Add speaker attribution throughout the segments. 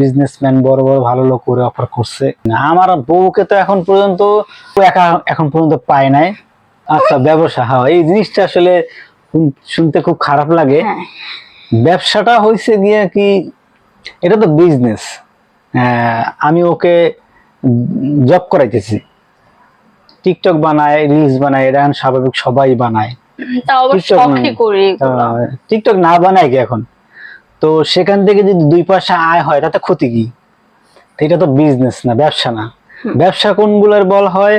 Speaker 1: Businessman বড় বড় ভালো লোক করে অফার করছে। আমার বউকে তো এখন পর্যন্ত একা এখন পর্যন্ত পায় নাই। আচ্ছা ব্যবসা হ্যাঁ এই জিনিসটা আসলে শুনতে খুব খারাপ লাগে।
Speaker 2: হ্যাঁ।
Speaker 1: ব্যবসাটা হয়েছে গিয়ে কি এটা তো বিজনেস আমি ওকে জব করাইতেছি। টিকটক বানায় রিলস বানায় এটা এখন স্বাভাবিক সবাই বানায়। টিকটক টিকটক না বানায় কি এখন? তো সেখান থেকে যদি দুই পয়সা আয় হয় তাতে ক্ষতি কি? এটা তো বিজনেস না ব্যবসা না। ব্যবসা কোনগুলোর বল হয়?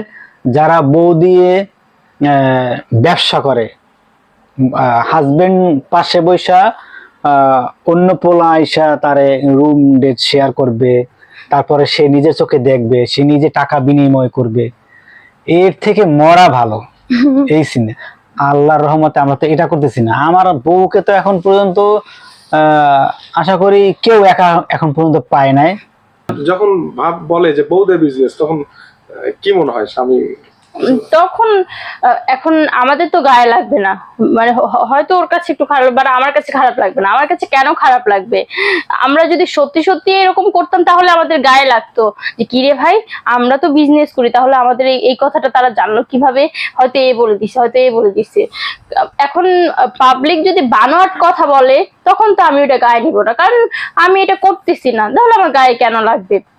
Speaker 1: যারা বউ দিয়ে ব্যবসা করে। হাজবেন্ড পাশে বৈশা অন্য পোলা আইসা তারে রুম ডেট শেয়ার করবে। তারপরে সে নিজের চোখে দেখবে সে নিজে টাকা বিনিময় করবে। এর থেকে মরা ভালো। এই সিনে আল্লাহর রহমতে আমরা তো এটা করতেছি না। আমার বউকে তো এখন পর্যন্ত আশা করি কেউ একা এখন পর্যন্ত পায় নাই।
Speaker 3: যখন ভাব বলে যে বৌদের বিজনেস তখন কি মনে হয় স্বামী?
Speaker 2: তখন এখন আমাদের তো গায়ে লাগবে না। মানে হয়তো ওর কাছে একটু খারাপ, বা আমার কাছে খারাপ লাগবে না। আমার কাছে কেন খারাপ লাগবে? আমরা যদি সত্যি সত্যি এরকম করতাম, তাহলে আমাদের গায়ে লাগতো। যে কিরে ভাই, আমরা তো বিজনেস করি, তাহলে আমাদের এই- কথাটা তারা জানলো কীভাবে? হয়তো এ বলে দিছে, হয়তো এ বলে দিছে। এখন পাবলিক যদি বানোয়াট কথা বলে, তখন তো আমি ওটা গায়ে নিব না। কারণ আমি এটা করতেছি না। তাহলে আমার গায়ে কেন লাগবে?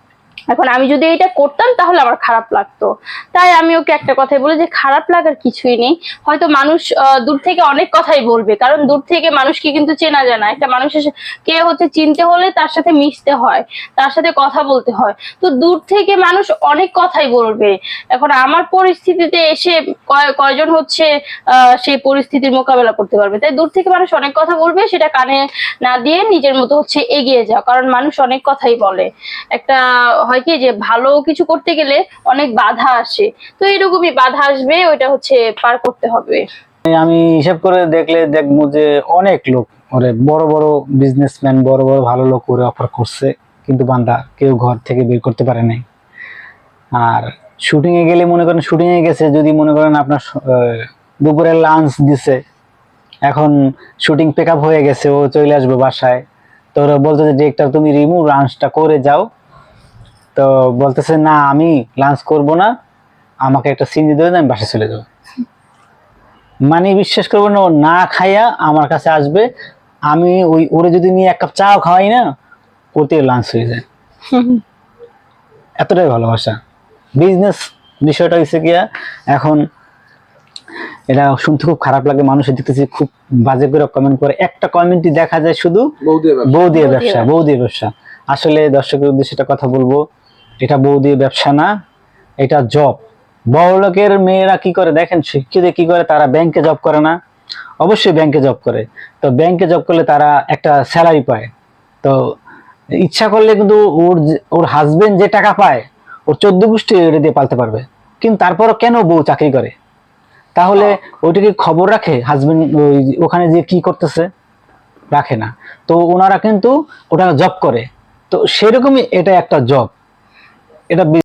Speaker 2: এখন আমি যদি এটা করতাম, তাহলে আমার খারাপ লাগতো। তাই আমি ওকে একটা কথাই বলি যে, খারাপ লাগার কিছুই নেই। হয়তো মানুষ দূর থেকে অনেক কথাই বলবে, কারণ দূর থেকে মানুষকে কিন্তু চেনা যায় না। একটা মানুষের কে হচ্ছে চিনতে হলে তার সাথে মিশতে হয়, তার সাথে কথা বলতে হয়। তো দূর থেকে মানুষ অনেক কথাই বলবে। এখন আমার পরিস্থিতিতে এসে কয়- কয়জন হচ্ছে সেই পরিস্থিতির মোকাবেলা করতে পারবে? তাই দূর থেকে মানুষ অনেক কথা বলবে, সেটা কানে না দিয়ে নিজের মতো হচ্ছে এগিয়ে যাও, কারণ মানুষ অনেক কথাই বলে। একটা হয় কি যে ভালো কিছু করতে গেলে অনেক বাধা আসে। তো এরকমই বাধা আসবে, ওইটা হচ্ছে পার করতে হবে।
Speaker 1: আমি হিসাব করে দেখলে দেখব যে অনেক লোক ওরে বড় বড় বিজনেসম্যান বড় বড় ভালো লোক করে অফার করছে, কিন্তু বান্দা কেউ ঘর থেকে বের করতে পারে নাই। আর শুটিং এ গেলে মনে করেন শুটিং এ গেছে, যদি মনে করেন আপনার দুপুরে লাঞ্চ দিছে, এখন শুটিং পেক হয়ে গেছে, ও চলে আসবে বাসায়, তো ওরা বলতো যে ডিরেক্টর তুমি রিমুভ লাঞ্চটা করে যাও তো বলতেছে না আমি লাঞ্চ করব না। আমাকে একটা সিন দিয়ে দেবেন আমি বাসায় চলে যাব। মানে বিশ্বাস করবেন না ও না খাইয়া আমার কাছে আসবে। আমি ওই ওরে যদি নিয়ে এক কাপ চাও খাওয়াই না ওতে লাঞ্চ হয়ে যায়। এতটাই ভালোবাসা। বিজনেস বিষয়টা হয়েছে গিয়া এখন এটা শুনতে খুব খারাপ লাগে মানুষের দেখতেছি খুব বাজে করে কমেন্ট করে। একটা কমেন্টই দেখা যায় শুধু বউ দিয়ে ব্যবসা বউ দিয়ে ব্যবসা। আসলে দর্শকের উদ্দেশ্যে কথা বলব এটা বউ দিয়ে ব্যবসা না এটা জব বড় লোকের মেয়েরা কি করে? দেখেন শিক্ষিত কি করে? তারা ব্যাংকে জব করে না। অবশ্যই ব্যাংকে জব করে। তো ব্যাংকে জব করলে তারা একটা স্যালারি পায়। তো ইচ্ছা করলে কিন্তু ওর যে- ওর হাজবেন্ড যে টাকা পায় ওর চোদ্দ গোষ্ঠী এটা দিয়ে পালতে পারবে। কিন্তু তারপরও কেন বউ চাকরি করে? তাহলে ওইটাকে খবর রাখে? হাজবেন্ড ওই ওখানে যে কি করতেছে? রাখে না। তো ওনারা কিন্তু ওটা জব করে। তো সেরকমই এটা একটা জব এটা